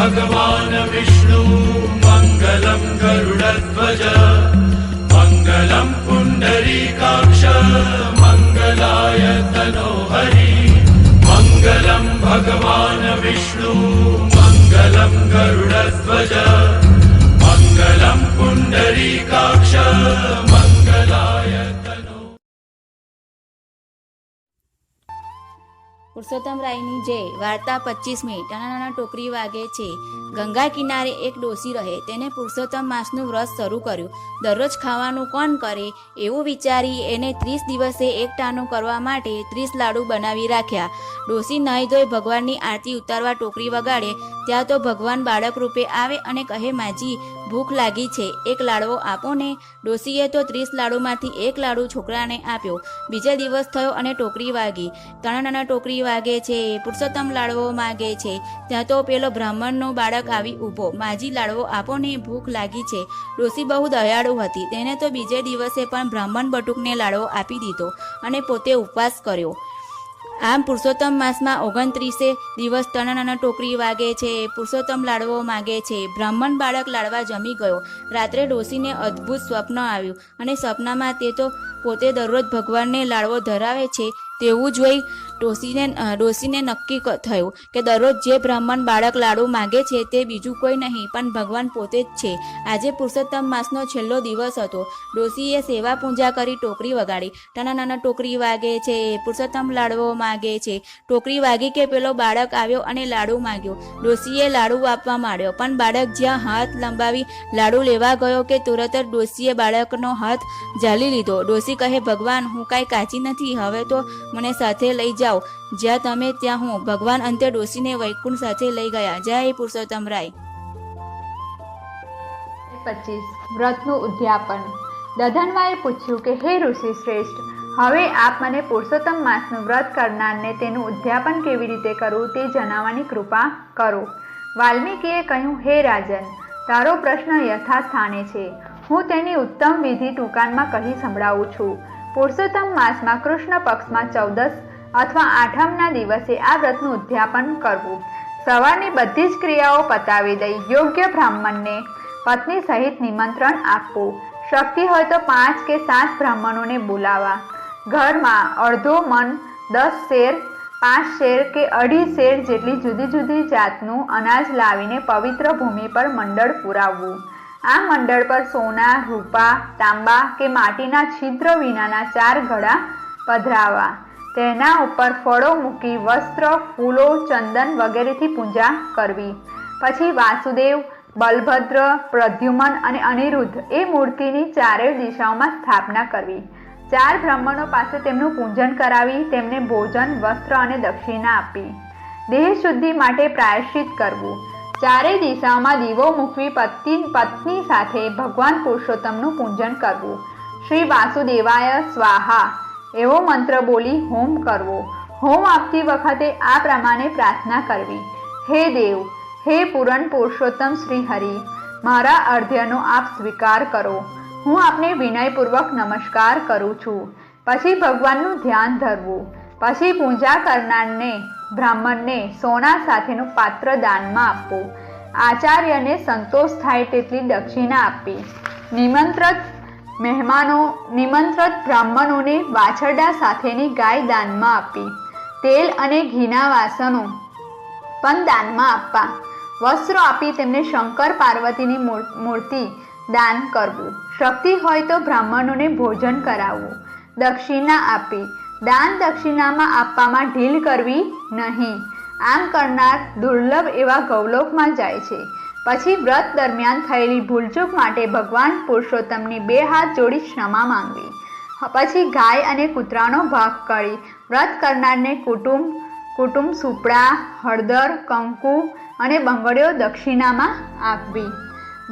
भगवान् विष्णु मङ्गलं गरुडध्वज मङ्गलं पुण्डरीकाक्ष मङ्गलाय तनोहरि मङ्गलं भगवान् विष्णु मङ्गलं गरुडध्वज मङ्गलं पुण्डरीकाक्ष પુરુષોત્તમ રાયની જય વાર્તા પચીસમી નાના નાના ટોકરી વાગે છે, ગંગા કિનારે એક ડોસી રહે, તેને પુરુષોત્તમ માસનું વ્રત શરૂ કર્યું. દરરોજ ખાવાનું કોણ કરે એવું વિચારી એને ત્રીસ દિવસે એકટાનું કરવા માટે ત્રીસ લાડુ બનાવી રાખ્યા. ડોસી નહીં ધોઈ ભગવાનની આરતી ઉતારવા ટોકરી વગાડે, ત્યાં તો ભગવાન બાળક રૂપે આવે અને કહે, માજી ભૂખ લાગી છે. એક લાડવો આપો ને. ડોસીએ તો ત્રીસ લાડુમાંથી એક લાડુ છોકરાને આપ્યો. બીજા દિવસ થયો અને ટોકરી વાગી. ત્રણ નાના ટોકરી વાગે છે. પુરુષોત્તમ લાડવો માગે છે. ત્યાં તો પેલો બ્રાહ્મણનો બાળક આવી ઊભો. માજી લાડવો આપો ને, ભૂખ લાગી છે. ડોસી બહુ દયાળુ હતી. તેને તો બીજે દિવસે પણ બ્રાહ્મણ બટુકને લાડવો આપી દીધો અને પોતે ઉપવાસ કર્યો. આમ પુરુષોત્તમ માસમાં ઓગણત્રીસે દિવસ ત્રણ ટોકરી વાગે છે. પુરુષોત્તમ લાડવો માગે છે. બ્રાહ્મણ બાળક લાડવા જમી ગયો. રાત્રે ડોસીને અદ્ભુત સ્વપ્ન આવ્યું અને સપનામાં તે તો પોતે દરરોજ ભગવાનને લાડવો ધરાવે છે. તેવું જોઈ ડોસીને ડોસીને નક્કી થયું કે દરરોજ જે બ્રાહ્મણ બાળક લાડુ માગે છે તે બીજું કોઈ નહીં, પણ ભગવાન પોતે જ છે. આજે પુરુષોત્તમ માસનો છેલ્લો દિવસ હતો. ડોસીએ સેવા પૂજા કરી ટોકરી વગાડી. નાના નાના ટોકરી વાગે છે, પુરુષોત્તમ લાડવો માગે છે. ટોકરી વાગી કે પેલો બાળક આવ્યો અને લાડુ માગ્યો. ડોસીએ લાડુ આપવા માંડ્યો, પણ બાળક જ્યાં હાથ લંબાવી લાડુ લેવા ગયો કે તુરત જ ડોસીએ બાળકનો હાથ ઝાલી લીધો. ડોસી કહે, ભગવાન, હું કાંઈ કાચી નથી, હવે તો મને સાથે લઈ જાઓ. જ્યાં તમે, ત્યાં હું. ભગવાન અંતે ડોસીને વૈકુંઠ સાથે લઈ ગયા. જય પુરુષોત્તમ રાય. પચીસ. વ્રતનું ઉદ્યાપન. દધનવાએ પૂછ્યું કે, હે ઋષિ શ્રેષ્ઠ, હવે આપ મને પુરુષોત્તમ માસનું વ્રત કરનારને તેનું ઉદ્યાપન કેવી રીતે કરવું તે જણાવવાની કૃપા કરો. વાલ્મીકીએ કહ્યું, હે રાજન, તારો પ્રશ્ન યથાસ્થાને છે. હું તેની ઉત્તમ વિધિ ટૂંકાણમાં કહી સંભળાવું છું. પુરુષોત્તમ માસમાં કૃષ્ણ પક્ષમાં ચૌદસ અથવા આઠમના દિવસે આ વ્રતનું ઉદ્યાપન કરવું. સવારની બધી જ ક્રિયાઓ પતાવી દઈ યોગ્ય બ્રાહ્મણને પત્ની સહિત નિમંત્રણ આપવું. શક્તિ હોય તો પાંચ કે સાત બ્રાહ્મણોને બોલાવવા. ઘરમાં અડધો મન, દસ શેર, પાંચ શેર કે અઢી શેર જેટલી જુદી જુદી જાતનું અનાજ લાવીને પવિત્ર ભૂમિ પર મંડળ પુરાવવું. આ મંડળ પર સોના, રૂપા, તાંબા કે માટીના છિદ્ર વિનાના ચાર ઘડા પધરાવા. તેના ઉપર ફળો મૂકી વસ્ત્ર, ફૂલો, ચંદન વગેરેથી પૂજા કરવી. પછી વાસુદેવ, બલભદ્ર, પ્રદ્યુમન અને અનિરુદ્ધ એ મૂર્તિની ચારેય દિશાઓમાં સ્થાપના કરવી. ચાર બ્રાહ્મણો પાસે તેમનું પૂજન કરાવી, તેમને ભોજન, વસ્ત્ર અને દક્ષિણા આપી. દેહ શુદ્ધિ માટે પ્રાયશ્ચિત કરવું. ચારેય દિશામાં દીવો મૂકવી પતિ પત્ની સાથે ભગવાન પુરુષોત્તમનું પૂજન કરવું. શ્રી વાસુદેવાય સ્વાહા, એવો મંત્ર બોલી હોમ કરવો. હોમ આપતી વખતે આ પ્રમાણે પ્રાર્થના કરવી. હે દેવ, હે પૂરણ પુરુષોત્તમ શ્રી હરિ, મારા અર્ધ્યનો આપ સ્વીકાર કરો. હું આપને વિનયપૂર્વક નમસ્કાર કરું છું. પછી ભગવાનનું ધ્યાન ધરવું. પછી પૂજા કરનારને બ્રાહ્મણને સોના સાથેનું પાત્ર દાનમાં આપવું આચાર્યને સંતોષ થાય તેટલી દક્ષિણા આપવી નિમંત્રિત મહેમાનો, નિમંત્રિત બ્રાહ્મણોને વાછરડા સાથેની ગાય દાનમાં આપી. તેલ અને ઘીના વાસણો પણ દાનમાં આપવા. વસ્ત્રો આપી તેમને શંકર પાર્વતીની મૂર- મૂર્તિ દાન કરવું. શક્તિ હોય તો બ્રાહ્મણોને ભોજન કરાવવું. દક્ષિણા આપી. દાન દક્ષિણામાં આપવામાં ઢીલ કરવી નહીં. આમ કરનાર દુર્લભ એવા ગૌલોકમાં જાય છે. પછી વ્રત દરમિયાન થયેલી ભૂલચૂક માટે ભગવાન પુરુષોત્તમની બે હાથ જોડી ક્ષમા માંગવી. પછી ગાય અને કૂતરાનો ભાગ કરી વ્રત કરનારને કુટુંબ કુટુંબ સુપડા, હળદર, કંકુ અને બંગડીઓ દક્ષિણામાં આપવી.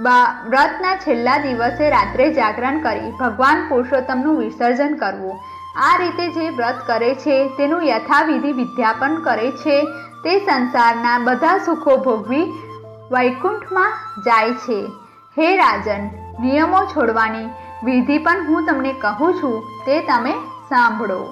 બા- વ્રતના છેલ્લા દિવસે રાત્રે જાગરણ કરી ભગવાન પુરુષોત્તમનું વિસર્જન કરવું. આ રીતે જે વ્રત કરે છે, તેનું યથાવિધિ વિદ્યાપન કરે છે, તે સંસારના બધા સુખો ભોગવી વૈકુંઠમાં જાય છે. હે રાજન, નિયમો છોડવાની વિધિ પણ હું તમને કહું છું, તે તમે સાંભળો.